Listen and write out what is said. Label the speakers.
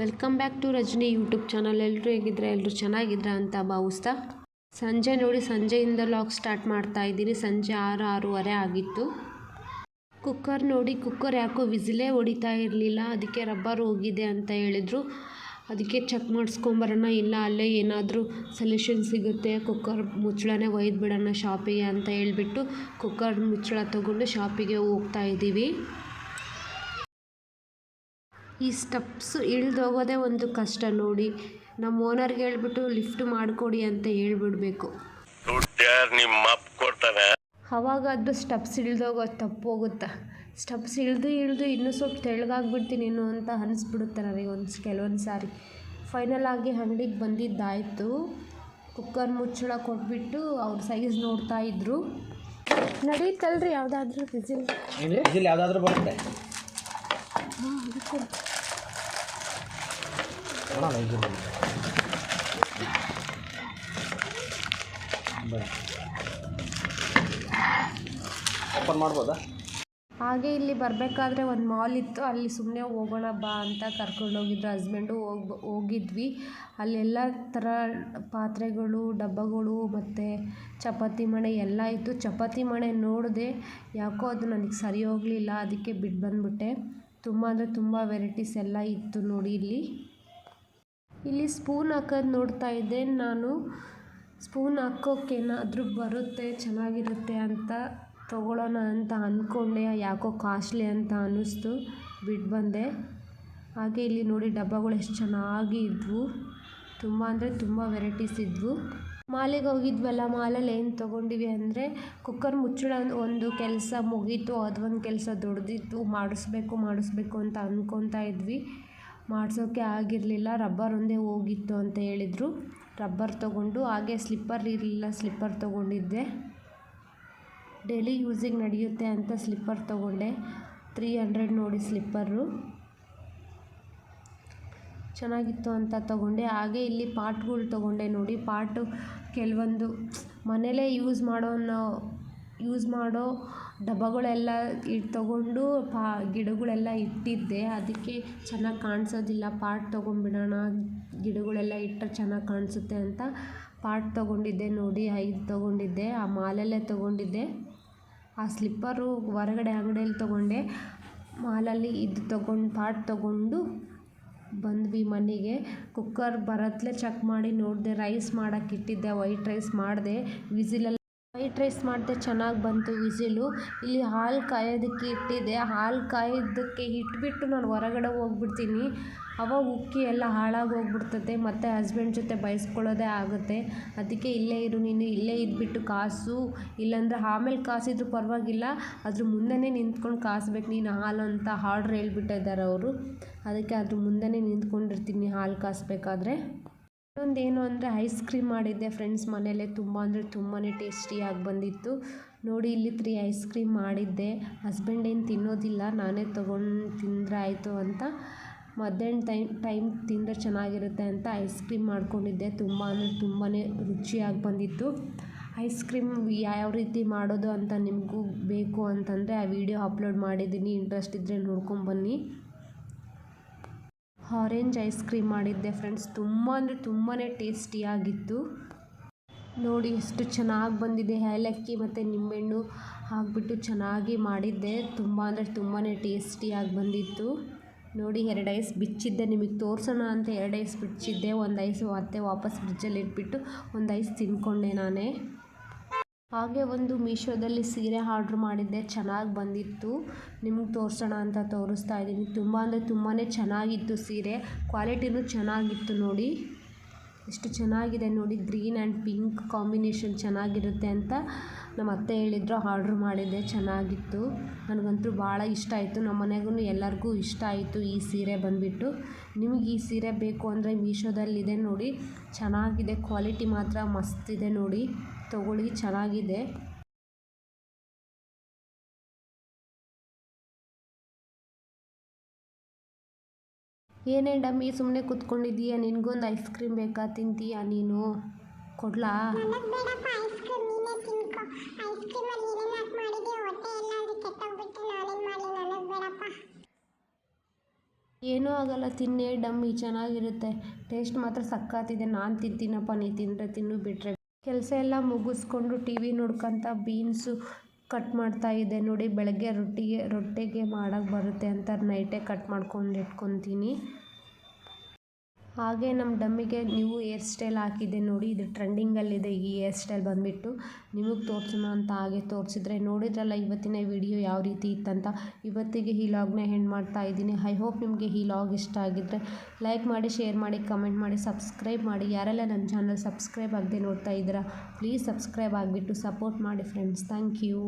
Speaker 1: Welcome back to Rajani YouTube channel. ಎಲ್ಲರೂ ಹೇಗಿದ್ರೆ? ಎಲ್ಲರೂ ಚೆನ್ನಾಗಿದ್ರ ಅಂತ ಭಾವಿಸ್ತಾ? ಸಂಜೆ ನೋಡಿ ಸಂಜೆಯಿಂದ ಲಾಕ್ ಸ್ಟಾರ್ಟ್ ಮಾಡ್ತಾ ಇದ್ದೀನಿ. ಸಂಜೆ ಆರು, ಆರೂವರೆ ಆಗಿತ್ತು. ಕುಕ್ಕರ್ ನೋಡಿ, ಕುಕ್ಕರ್ ಯಾಕೋ ವಿಸಿಲೇ ಹೊಡಿತಾ ಇರಲಿಲ್ಲ. ಅದಕ್ಕೆ ರಬ್ಬರ್ ಹೋಗಿದೆ ಅಂತ ಹೇಳಿದರು. ಅದಕ್ಕೆ ಚೆಕ್ ಮಾಡಿಸ್ಕೊಂಬರೋಣ ಇಲ್ಲ, ಅಲ್ಲೇ ಏನಾದರೂ ಸೊಲ್ಯೂಷನ್ ಸಿಗುತ್ತೆ. ಕುಕ್ಕರ್ ಮುಚ್ಚಳನೇ ಒಯ್ದು ಬಿಡೋಣ ಶಾಪಿಗೆ ಅಂತ ಹೇಳಿಬಿಟ್ಟು ಕುಕ್ಕರ್ ಮುಚ್ಚಳ ತೊಗೊಂಡು ಶಾಪಿಗೆ ಹೋಗ್ತಾ ಇದ್ದೀವಿ. ಈ ಸ್ಟೆಪ್ಸ್ ಇಳ್ದೋಗೋದೇ ಒಂದು ಕಷ್ಟ ನೋಡಿ ನಮ್ಮ ಓನರ್ಗೆ ಹೇಳ್ಬಿಟ್ಟು ಲಿಫ್ಟ್ ಮಾಡಿಕೊಡಿ ಅಂತ ಹೇಳ್ಬಿಡ್ಬೇಕು. ಅವಾಗ ಅದು ಸ್ಟೆಪ್ಸ್ ಇಳ್ದೋಗೋದು ತಪ್ಪು ಹೋಗುತ್ತೆ ಸ್ಟೆಪ್ಸ್ ಇಳಿದು ಇಳಿದು ಇನ್ನೂ ಸ್ವಲ್ಪ ತೆಳ್ಳಗಾಗ್ಬಿಡ್ತೀನಿ ಇನ್ನೂ ಅಂತ ಅನಿಸ್ಬಿಡುತ್ತೆ ನನಗೆ ಒಂದು ಕೆಲವೊಂದು ಸಾರಿ. ಫೈನಲ್ ಆಗಿ ಅಂಗಡಿಗೆ ಬಂದಿದ್ದಾಯಿತು. ಕುಕ್ಕರ್ ಮುಚ್ಚಳ ಕೊಟ್ಬಿಟ್ಟು ಅವ್ರ ಸೈಜ್ ನೋಡ್ತಾ ಇದ್ರು. ನಡೀತಲ್ರಿ ಯಾವುದಾದ್ರೂ ವಿಸಿಲ್
Speaker 2: ಇದಿಲ್ಲ ಯಾವುದಾದ್ರೂ ಬರುತ್ತೆ? ಓಪನ್ ಮಾಡ್ಬೋದಾ?
Speaker 1: ಹಾಗೆ ಇಲ್ಲಿ ಬರಬೇಕಾದ್ರೆ ಒಂದು ಮಾಲ್ ಇತ್ತು. ಅಲ್ಲಿ ಸುಮ್ಮನೆ ಹೋಗೋಣ ಬಾ ಅಂತ ಕರ್ಕೊಂಡೋಗಿದ್ರು ಹಸ್ಬೆಂಡು ಹೋಗಿ, ಹೋಗಿದ್ವಿ. ಅಲ್ಲೆಲ್ಲ ಥರ ಪಾತ್ರೆಗಳು, ಡಬ್ಬಗಳು ಮತ್ತು ಚಪಾತಿ ಮಣೆ ಎಲ್ಲ ಇತ್ತು. ಚಪಾತಿ ಮಣೆ ನೋಡಿದೆ ಯಾಕೋ ಅದು ನನಗೆ ಸರಿ ಹೋಗಲಿಲ್ಲ. ಅದಕ್ಕೆ ಬಿಟ್ಟು ಬಂದುಬಿಟ್ಟೆ. ತುಂಬ ಅಂದರೆ ತುಂಬ ವೆರೈಟೀಸ್ ಎಲ್ಲ ಇತ್ತು ನೋಡಿ ಇಲ್ಲಿ. ಇಲ್ಲಿ ಸ್ಪೂನ್ ಹಾಕೋದು ನೋಡ್ತಾ ಇದ್ದೆ. ನಾನು ಸ್ಪೂನ್ ಹಾಕೋಕ್ಕೇನಾದರೂ ಬರುತ್ತೆ, ಚೆನ್ನಾಗಿರುತ್ತೆ ಅಂತ ತೊಗೊಳ್ಳೋಣ ಅಂತ ಅಂದ್ಕೊಂಡೆ ಯಾಕೋ ಕಾಸ್ಟ್ಲಿ ಅಂತ ಅನ್ನಿಸ್ತು ಬಿಟ್ಟು ಬಂದೆ ಹಾಗೆ ಇಲ್ಲಿ ನೋಡಿ ಡಬ್ಬಗಳು ಎಷ್ಟು ಚೆನ್ನಾಗಿ ಇದ್ವು. ತುಂಬ ಅಂದರೆ ತುಂಬ ವೆರೈಟೀಸ್ ಇದ್ವು. ಮಾಲೆಗೆ ಹೋಗಿದ್ವಲ್ಲ, ಮಾಲಲ್ಲಿ ಏನು ತೊಗೊಂಡಿವಿ ಅಂದರೆ ಕುಕ್ಕರ್ ಮುಚ್ಚಳ ಒಂದು ಕೆಲಸ ಮುಗೀತು ಅದೊಂದು ಕೆಲಸ ದೊಡ್ಡದಿತ್ತು ಮಾಡಿಸ್ಬೇಕು ಮಾಡಿಸ್ಬೇಕು ಅಂತ ಅಂದ್ಕೊತಾ ಇದ್ವಿ. ಮಾಡಿಸೋಕ್ಕೆ ಆಗಿರಲಿಲ್ಲ, ರಬ್ಬರ್ ಒಂದೇ ಹೋಗಿತ್ತು ಅಂತ ಹೇಳಿದರು. ರಬ್ಬರ್ ತೊಗೊಂಡು ಹಾಗೆ ಸ್ಲಿಪ್ಪರ್ ಇರಲಿಲ್ಲ, ಸ್ಲಿಪ್ಪರ್ ತೊಗೊಂಡಿದ್ದೆ. ಡೈಲಿ ಯೂಸಿಗೆ ನಡೆಯುತ್ತೆ ಅಂತ ಸ್ಲಿಪ್ಪರ್ ತೊಗೊಂಡೆ. ತ್ರೀ ಹಂಡ್ರೆಡ್ ನೋಡಿ ಸ್ಲಿಪ್ಪರು. ಚೆನ್ನಾಗಿತ್ತು ಅಂತ ತೊಗೊಂಡೆ. ಹಾಗೆ ಇಲ್ಲಿ ಪಾಟ್ಗಳು ತೊಗೊಂಡೆ ನೋಡಿ. ಪಾಟು ಕೆಲವೊಂದು ಮನೇಲೇ ಯೂಸ್ ಮಾಡೋ ಯೂಸ್ ಮಾಡೋ ಡಬ್ಬಗಳೆಲ್ಲ ಇಟ್ಟು ತೊಗೊಂಡು ಪಾ, ಗಿಡಗಳೆಲ್ಲ ಇಟ್ಟಿದ್ದೆ. ಅದಕ್ಕೆ ಚೆನ್ನಾಗಿ ಕಾಣಿಸೋದಿಲ್ಲ. ಪಾಟ್ ತೊಗೊಂಡ್ಬಿಡೋಣ, ಗಿಡಗಳೆಲ್ಲ ಇಟ್ಟರೆ ಚೆನ್ನಾಗಿ ಕಾಣಿಸುತ್ತೆ ಅಂತ ಪಾಟ್ ತೊಗೊಂಡಿದ್ದೆ. ನೋಡಿ, ಐದು ತೊಗೊಂಡಿದ್ದೆ. ಆ ಮಾಲಲ್ಲೇ ತೊಗೊಂಡಿದ್ದೆ. ಆ ಸ್ಲಿಪ್ಪರು ಹೊರಗಡೆ ಅಂಗಡಿಯಲ್ಲಿ ತೊಗೊಂಡೆ. ಮಾಲಲ್ಲಿ ಇದು ತೊಗೊಂಡು, ಪಾಟ್ ತೊಗೊಂಡು ಬಂದ್ವಿ ಮನೆಗೆ. ಕುಕ್ಕರ್ ಬರತ್ಲೆ ಚೆಕ್ ಮಾಡಿ ನೋಡಿದೆ. ರೈಸ್ ಮಾಡೋಕ್ಕಿಟ್ಟಿದ್ದೆ ವೈಟ್ ರೈಸ್ ಮಾಡಿದೆ. ವಿಸಿಲೆಲ್ಲ ವೈಟ್ ರೈಸ್ ಮಾಡಿದೆ ಚೆನ್ನಾಗಿ ಬಂತು ವಿಸಿಲು. ಇಲ್ಲಿ ಹಾಲು ಕಾಯೋದಕ್ಕೆ ಇಟ್ಟಿದ್ದೆ ಹಾಲು ಕಾಯೋದಕ್ಕೆ ಇಟ್ಬಿಟ್ಟು ನಾನು ಹೊರಗಡೆ ಹೋಗ್ಬಿಡ್ತೀನಿ. ಅವಾಗ ಉಕ್ಕಿ ಎಲ್ಲ ಹಾಳಾಗಿ ಹೋಗ್ಬಿಡ್ತದೆ. ಮತ್ತು ಹಸ್ಬೆಂಡ್ ಜೊತೆ ಬೈಸ್ಕೊಳ್ಳೋದೇ ಆಗುತ್ತೆ. ಅದಕ್ಕೆ ಇಲ್ಲೇ ಇರು ನೀನು. ಇಲ್ಲೇ ಇದ್ಬಿಟ್ಟು ಕಾಸು. ಇಲ್ಲಾಂದರೆ ಆಮೇಲೆ ಕಾಸಿದ್ರು ಪರವಾಗಿಲ್ಲ. ಅದ್ರ ಮುಂದೆನೇ ನಿಂತ್ಕೊಂಡು ಕಾಸ್ಬೇಕು. ನೀನು ಹಾಲು ಅಂತ ಆರ್ಡ್ರ್ ಹೇಳ್ಬಿಟ್ಟಿದ್ದಾರೆ ಅವರು. ಅದಕ್ಕೆ ಅದ್ರ ಮುಂದೆನೇ ನಿಂತ್ಕೊಂಡಿರ್ತೀನಿ ಹಾಲು ಕಾಸಬೇಕಾದ್ರೆ. ಇನ್ನೊಂದು ಏನು ಅಂದರೆ ಐಸ್ ಕ್ರೀಮ್ ಮಾಡಿದ್ದೆ ಫ್ರೆಂಡ್ಸ್ ಮನೇಲೆ ತುಂಬ ಅಂದರೆ ತುಂಬಾ ಟೇಸ್ಟಿಯಾಗಿ ಬಂದಿತ್ತು. ನೋಡಿ ಇಲ್ಲಿ ತ್ರೀ ಐಸ್ ಕ್ರೀಮ್ ಮಾಡಿದ್ದೆ. ಹಸ್ಬೆಂಡ್ ಏನು ತಿನ್ನೋದಿಲ್ಲ, ನಾನೇ ತೊಗೊಂಡು ತಿಂದರೆ ಆಯಿತು ಅಂತ. ಮಧ್ಯಾಹ್ನ ಟೈಮ್ ಟೈಮ್ ತಿಂದರೆ ಚೆನ್ನಾಗಿರುತ್ತೆ ಅಂತ ಐಸ್ ಕ್ರೀಮ್ ಮಾಡ್ಕೊಂಡಿದ್ದೆ. ತುಂಬ ಅಂದರೆ ತುಂಬಾ ರುಚಿಯಾಗಿ ಬಂದಿತ್ತು. ಐಸ್ ಕ್ರೀಮ್ ಯಾವ ರೀತಿ ಮಾಡೋದು ಅಂತ ನಿಮಗೂ ಬೇಕು ಅಂತಂದರೆ ಆ ವಿಡಿಯೋ ಅಪ್ಲೋಡ್ ಮಾಡಿದ್ದೀನಿ. ಇಂಟ್ರೆಸ್ಟ್ ಇದ್ದರೆ ನೋಡ್ಕೊಂಬನ್ನಿ ಆರೆಂಜ್ ಐಸ್ ಕ್ರೀಮ್ ಮಾಡಿದ್ದೆ ಫ್ರೆಂಡ್ಸ್ ತುಂಬ ಅಂದರೆ ತುಂಬಾ ಟೇಸ್ಟಿಯಾಗಿತ್ತು ನೋಡಿ ಎಷ್ಟು ಚೆನ್ನಾಗಿ ಬಂದಿದೆ ಏಲಕ್ಕಿ ಮತ್ತು ನಿಂಬೆಹಣ್ಣು ಹಾಕ್ಬಿಟ್ಟು ಚೆನ್ನಾಗಿ ಮಾಡಿದ್ದೆ. ತುಂಬ ಅಂದರೆ ತುಂಬಾ ಟೇಸ್ಟಿಯಾಗಿ ಬಂದಿತ್ತು. ನೋಡಿ ಎರಡು ಐಸ್ ಬಿಚ್ಚಿದ್ದೆ. ನಿಮಗೆ ತೋರಿಸೋಣ ಅಂತ ಎರಡು ಐಸ್ ಬಿಚ್ಚಿದ್ದೆ. ಒಂದು ಐಸ್ ಮತ್ತೆ ವಾಪಸ್ ಫ್ರಿಜ್ಜಲ್ಲಿ ಇಟ್ಬಿಟ್ಟು ಒಂದು ಐಸ್ ತಿನ್ಕೊಂಡೆ ನಾನೇ. ಹಾಗೆ ಒಂದು ಮೀಶೋದಲ್ಲಿ ಸೀರೆ ಆರ್ಡ್ರ್ ಮಾಡಿದ್ದೆ, ಚೆನ್ನಾಗಿ ಬಂದಿತ್ತು. ನಿಮ್ಗೆ ತೋರಿಸೋಣ ಅಂತ ತೋರಿಸ್ತಾ ಇದ್ದೀನಿ. ತುಂಬ ಅಂದರೆ ತುಂಬಾ ಚೆನ್ನಾಗಿತ್ತು ಸೀರೆ. ಕ್ವಾಲಿಟಿನೂ ಚೆನ್ನಾಗಿತ್ತು ನೋಡಿ. ಎಷ್ಟು ಚೆನ್ನಾಗಿದೆ ನೋಡಿ. ಗ್ರೀನ್ ಆ್ಯಂಡ್ ಪಿಂಕ್ ಕಾಂಬಿನೇಷನ್ ಚೆನ್ನಾಗಿರುತ್ತೆ ಅಂತ ನಮ್ಮ ಅತ್ತೆ ಹೇಳಿದ್ರು. ಆರ್ಡ್ರ್ ಮಾಡಿದ್ದೆ, ಚೆನ್ನಾಗಿತ್ತು. ನನಗಂತೂ ಭಾಳ ಇಷ್ಟ ಆಯಿತು. ನಮ್ಮ ಮನೆಗೂ ಎಲ್ಲರಿಗೂ ಇಷ್ಟ ಆಯಿತು ಈ ಸೀರೆ ಬಂದುಬಿಟ್ಟು. ನಿಮಗೆ ಈ ಸೀರೆ ಬೇಕು ಅಂದರೆ ಮೀಶೋದಲ್ಲಿದೆ ನೋಡಿ. ಚೆನ್ನಾಗಿದೆ, ಕ್ವಾಲಿಟಿ ಮಾತ್ರ ಮಸ್ತಿದೆ ನೋಡಿ. ತೊಗೊಳ್ಳಿ, ಚೆನ್ನಾಗಿದೆ. ಏನೇ ಡಮ್ಮಿ ಸುಮ್ಮನೆ ಕೂತ್ಕೊಂಡಿದ್ದೀಯ, ನಿನಗೊಂದು ಐಸ್ ಕ್ರೀಮ್ ಬೇಕಾ? ತಿಂತೀಯ ನೀನು? ಕೊಡ್ಲಾ? ಏನೂ ಆಗಲ್ಲ, ತಿನ್ನೇ ಡಮ್ಮಿ, ಚೆನ್ನಾಗಿರುತ್ತೆ. ಟೇಸ್ಟ್ ಮಾತ್ರ ಸಕ್ಕತ್ತಿದೆ ನಾನು ತಿಂತೀನಪ್ಪ, ನೀ ತಿಂದರೆ ತಿನ್ನು ಬಿಟ್ಟರೆ ಕೆಲಸ ಎಲ್ಲ ಮುಗಿಸ್ಕೊಂಡು ಟಿ ವಿ ನೋಡ್ಕೊಂತ ಬೀನ್ಸು ಕಟ್ ಮಾಡ್ತಾ ಇದ್ದೆ. ನೋಡಿ, ಬೆಳಗ್ಗೆ ರೊಟ್ಟಿಗೆ ರೊಟ್ಟಿಗೆ ಮಾಡೋಕ್ಕೆ ಬರುತ್ತೆ ಅಂತ ನೈಟೇ ಕಟ್ ಮಾಡ್ಕೊಂಡು ಇಟ್ಕೊತೀನಿ. ಹಾಗೆ ನಮ್ಮ ಡಮ್ಮಿಗೆ ನೀವು ಹೇರ್ ಸ್ಟೈಲ್ ಹಾಕಿದ್ದೆ ನೋಡಿ, ಇದು ಟ್ರೆಂಡಿಂಗಲ್ಲಿದೆ ಈ ಹೇರ್ ಸ್ಟೈಲ್ ಬಂದುಬಿಟ್ಟು. ನಿಮಗೆ ತೋರಿಸೋಣ ಅಂತ ಹಾಗೆ ತೋರಿಸಿದ್ರೆ ನೋಡಿದ್ರಲ್ಲ ಇವತ್ತಿನ ವಿಡಿಯೋ ಯಾವ ರೀತಿ ಇತ್ತಂತ. ಇವತ್ತಿಗೆ ಈ ಲಾಗ್ನ ಹೆಣ್ಣು ಮಾಡ್ತಾ ಇದ್ದೀನಿ. ಐ ಹೋಪ್ ನಿಮಗೆ ಈ ಲಾಗ್ ಇಷ್ಟ ಆಗಿದ್ದರೆ ಲೈಕ್ ಮಾಡಿ ಶೇರ್ ಮಾಡಿ ಕಮೆಂಟ್ ಮಾಡಿ ಸಬ್ಸ್ಕ್ರೈಬ್ ಮಾಡಿ. ಯಾರೆಲ್ಲ ನನ್ನ ಚಾನಲ್ ಸಬ್ಸ್ಕ್ರೈಬ್ ಆಗದೆ ನೋಡ್ತಾ ಇದ್ದೀರಾ ಪ್ಲೀಸ್ ಸಬ್ಸ್ಕ್ರೈಬ್ ಆಗಿಬಿಟ್ಟು ಸಪೋರ್ಟ್ ಮಾಡಿ ಫ್ರೆಂಡ್ಸ್ ಥ್ಯಾಂಕ್ ಯು